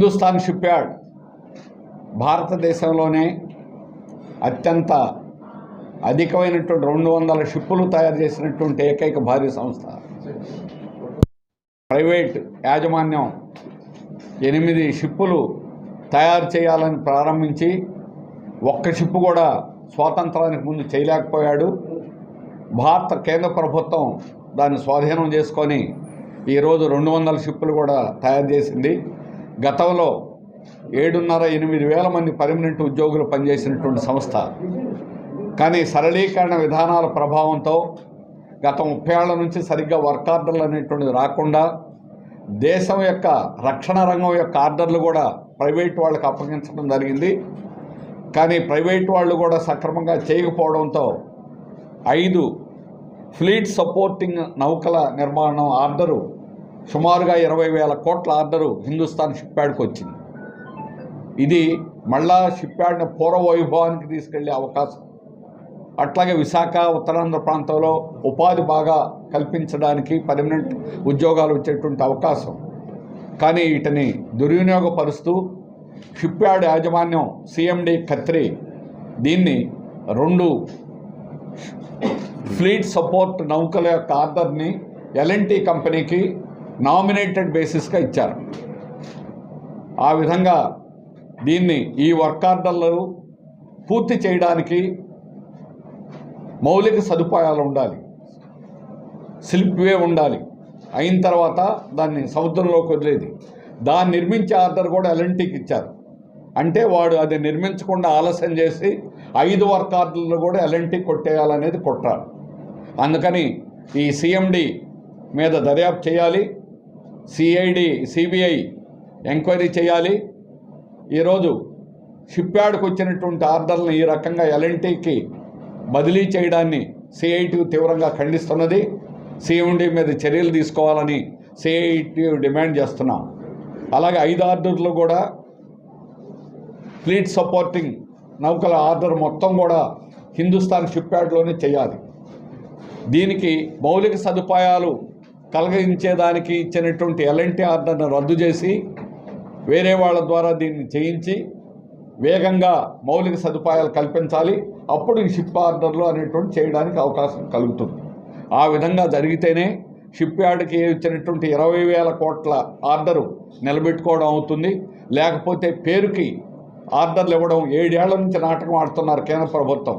Hindustan ship yard భారతదేశంలోనే అత్యంత అధికమైనటువంటి రెండు వందల షిప్పులు తయారు చేసినటువంటి ఏకైక భారీ సంస్థ. ప్రైవేట్ యాజమాన్యం ఎనిమిది షిప్పులు తయారు చేయాలని ప్రారంభించి ఒక్క షిప్పు కూడా స్వాతంత్రానికి ముందు చేయలేకపోయాడు. భారత కేంద్ర ప్రభుత్వం దాన్ని స్వాధీనం చేసుకొని ఈరోజు రెండు వందల షిప్పులు కూడా తయారు చేసింది. గతంలో ఏడున్నర ఎనిమిది వేల మంది పర్మనెంట్ ఉద్యోగులు పనిచేసినటువంటి సంస్థ. కానీ సరళీకరణ విధానాల ప్రభావంతో గత ముప్పై ఏళ్ళ నుంచి సరిగ్గా వర్క్ ఆర్డర్లు అనేటువంటిది రాకుండా దేశం యొక్క రక్షణ రంగం యొక్క ఆర్డర్లు కూడా ప్రైవేట్ వాళ్ళకి అప్పగించడం జరిగింది. కానీ ప్రైవేట్ వాళ్ళు కూడా సక్రమంగా చేయకపోవడంతో ఐదు ఫ్లీట్ సపోర్టింగ్ నౌకల నిర్మాణం ఆర్డరు సుమారుగా ఇరవై వేల కోట్ల ఆర్డరు హిందుస్థాన్ షిప్ యార్డ్కి వచ్చింది. ఇది మళ్ళా షిప్ యార్డ్ని పూర్వ వైభవానికి తీసుకెళ్ళే అవకాశం. అట్లాగే విశాఖ ఉత్తరాంధ్ర ప్రాంతంలో ఉపాధి బాగా కల్పించడానికి పర్మనెంట్ ఉద్యోగాలు వచ్చేటువంటి అవకాశం. కానీ వీటిని దుర్వినియోగపరుస్తూ షిప్ యార్డ్ యాజమాన్యం సిఎండి ఖత్రి దీన్ని రెండు ఫ్లీట్ సపోర్ట్ నౌకల యొక్క ఆర్డర్ని ఎల్ఎన్టీ కంపెనీకి నామినేటెడ్ బేసిస్గా ఇచ్చారు. ఆ విధంగా దీన్ని ఈ వర్క్ ఆర్డర్లు పూర్తి చేయడానికి మౌలిక సదుపాయాలు ఉండాలి. శిల్పివే ఉండాలి. అయిన తర్వాత దాన్ని సముద్రంలోకి వదిలేది. దాన్ని నిర్మించే ఆర్డర్ కూడా ఎల్ఎన్టీకి ఇచ్చారు. అంటే వాడు అది నిర్మించకుండా ఆలస్యం చేసి ఐదు వర్క్ ఆర్డర్లు కూడా ఎల్ఎన్టీ కొట్టేయాలనేది కొట్టారు అందుకని ఈ సిఎండి మీద దర్యాప్తు చేయాలి. సిఐడి సిబిఐ ఎంక్వైరీ చేయాలి. ఈరోజు షిప్యార్డ్కి వచ్చినటువంటి ఆర్డర్లను ఈ రకంగా ఎల్ఎన్టీకి బదిలీ చేయడాన్ని సిఐటి తీవ్రంగా ఖండిస్తున్నది. సిఎండి మీద చర్యలు తీసుకోవాలని సిఐటి డిమాండ్ చేస్తున్నాం. అలాగే ఐదు ఆర్డర్లు కూడా ఫ్లీట్ సపోర్టింగ్ నౌకల ఆర్డర్ మొత్తం కూడా హిందుస్థాన్ షిప్యార్డ్లోనే చేయాలి. దీనికి మౌలిక సదుపాయాలు కలగించేదానికి ఇచ్చినటువంటి ఎల్ఎన్టీ ఆర్డర్ను రద్దు చేసి వేరే వాళ్ళ ద్వారా దీన్ని చేయించి వేగంగా మౌలిక సదుపాయాలు కల్పించాలి. అప్పుడు ఈ షిప్ ఆర్డర్లు అనేటువంటి చేయడానికి అవకాశం కలుగుతుంది. ఆ విధంగా జరిగితేనే షిప్ యార్డ్కి ఇచ్చినటువంటి ఇరవై వేల కోట్ల ఆర్డరు నిలబెట్టుకోవడం అవుతుంది. లేకపోతే పేరుకి ఆర్డర్లు ఇవ్వడం ఏడేళ్ళ నుంచి నాటకం ఆడుతున్నారు కేంద్ర ప్రభుత్వం.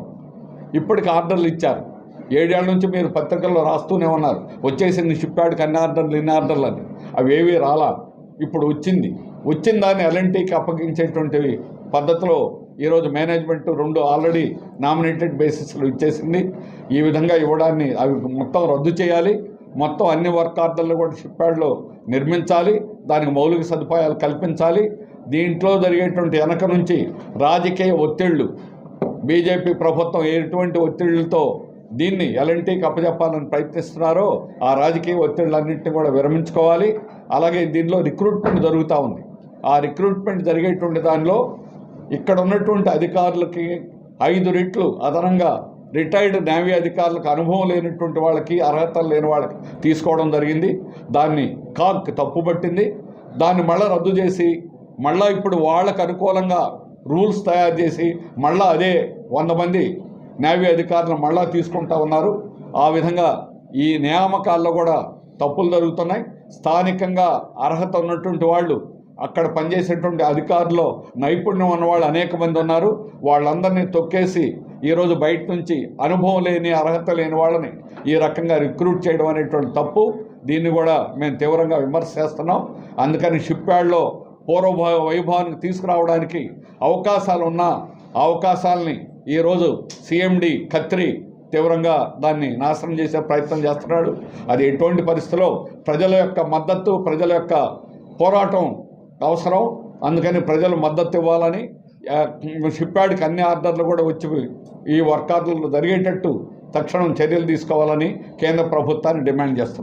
ఇప్పటికి ఆర్డర్లు ఇచ్చారు. ఏడేళ్ళ నుంచి మీరు పత్రికల్లో రాస్తూనే ఉన్నారు. వచ్చేసింది షిప్ యార్డ్కి ఆర్డర్లు ఇన్ని ఆర్డర్లు అని. అవి ఏవి రాలా. ఇప్పుడు వచ్చింది. వచ్చిన దాన్ని ఎల్ఎన్టీకి అప్పగించేటువంటి పద్ధతిలో ఈరోజు మేనేజ్మెంట్ రెండు ఆల్రెడీ నామినేటెడ్ బేసిస్లు ఇచ్చేసింది. ఈ విధంగా ఇవ్వడాన్ని అవి మొత్తం రద్దు చేయాలి. మొత్తం అన్ని వర్క్ ఆర్డర్లు కూడా షిప్యార్డ్లో నిర్మించాలి. దానికి మౌలిక సదుపాయాలు కల్పించాలి. దీంట్లో జరిగేటువంటి వెనక నుంచి రాజకీయ ఒత్తిళ్ళు బీజేపీ ప్రభుత్వం ఎటువంటి ఒత్తిళ్ళతో దీన్ని ఎల్ఎన్టీకి అప్పజెప్పాలని ప్రయత్నిస్తున్నారో ఆ రాజకీయ ఒత్తిళ్ళన్నింటినీ కూడా విరమించుకోవాలి. అలాగే దీనిలో రిక్రూట్మెంట్ జరుగుతూ ఉంది. ఆ రిక్రూట్మెంట్ జరిగేటువంటి దానిలో ఇక్కడ ఉన్నటువంటి అధికారులకి ఐదు రెట్లు అదనంగా రిటైర్డ్ నేవీ అధికారులకు అనుభవం లేనటువంటి వాళ్ళకి అర్హత లేని వాళ్ళకి తీసుకోవడం జరిగింది. దాన్ని కాక్ తప్పుపట్టింది. దాన్ని మళ్ళీ రద్దు చేసి మళ్ళీ ఇప్పుడు వాళ్ళకు అనుకూలంగా రూల్స్ తయారు చేసి మళ్ళీ అదే వంద మంది నేవీ అధికారులు మళ్ళా తీసుకుంటా ఉన్నారు. ఆ విధంగా ఈ నియామకాల్లో కూడా తప్పులు జరుగుతున్నాయి. స్థానికంగా అర్హత ఉన్నటువంటి వాళ్ళు అక్కడ పనిచేసేటువంటి అధికారుల్లో నైపుణ్యం ఉన్నవాళ్ళు అనేక మంది ఉన్నారు. వాళ్ళందరినీ తొక్కేసి ఈరోజు బయట నుంచి అనుభవం లేని అర్హత లేని వాళ్ళని ఈ రకంగా రిక్రూట్ చేయడం అనేటువంటి తప్పు. దీన్ని కూడా మేము తీవ్రంగా విమర్శ చేస్తున్నాం అందుకని షిప్యార్డ్లో పూర్వ వైభవానికి తీసుకురావడానికి అవకాశాలు ఉన్న అవకాశాలని ఈరోజు సీఎండి ఖత్రి తీవ్రంగా దాన్ని నాశనం చేసే ప్రయత్నం చేస్తున్నాడు. అది ఎటువంటి పరిస్థితిలో ప్రజల యొక్క మద్దతు ప్రజల యొక్క పోరాటం అవసరం. అందుకని ప్రజలు మద్దతు ఇవ్వాలని షిప్యార్డ్కి అన్ని ఆర్డర్లు కూడా వచ్చి ఈ వర్క్ ఆర్డర్లు జరిగేటట్టు తక్షణం చర్యలు తీసుకోవాలని కేంద్ర ప్రభుత్వాన్ని డిమాండ్ చేస్తున్నారు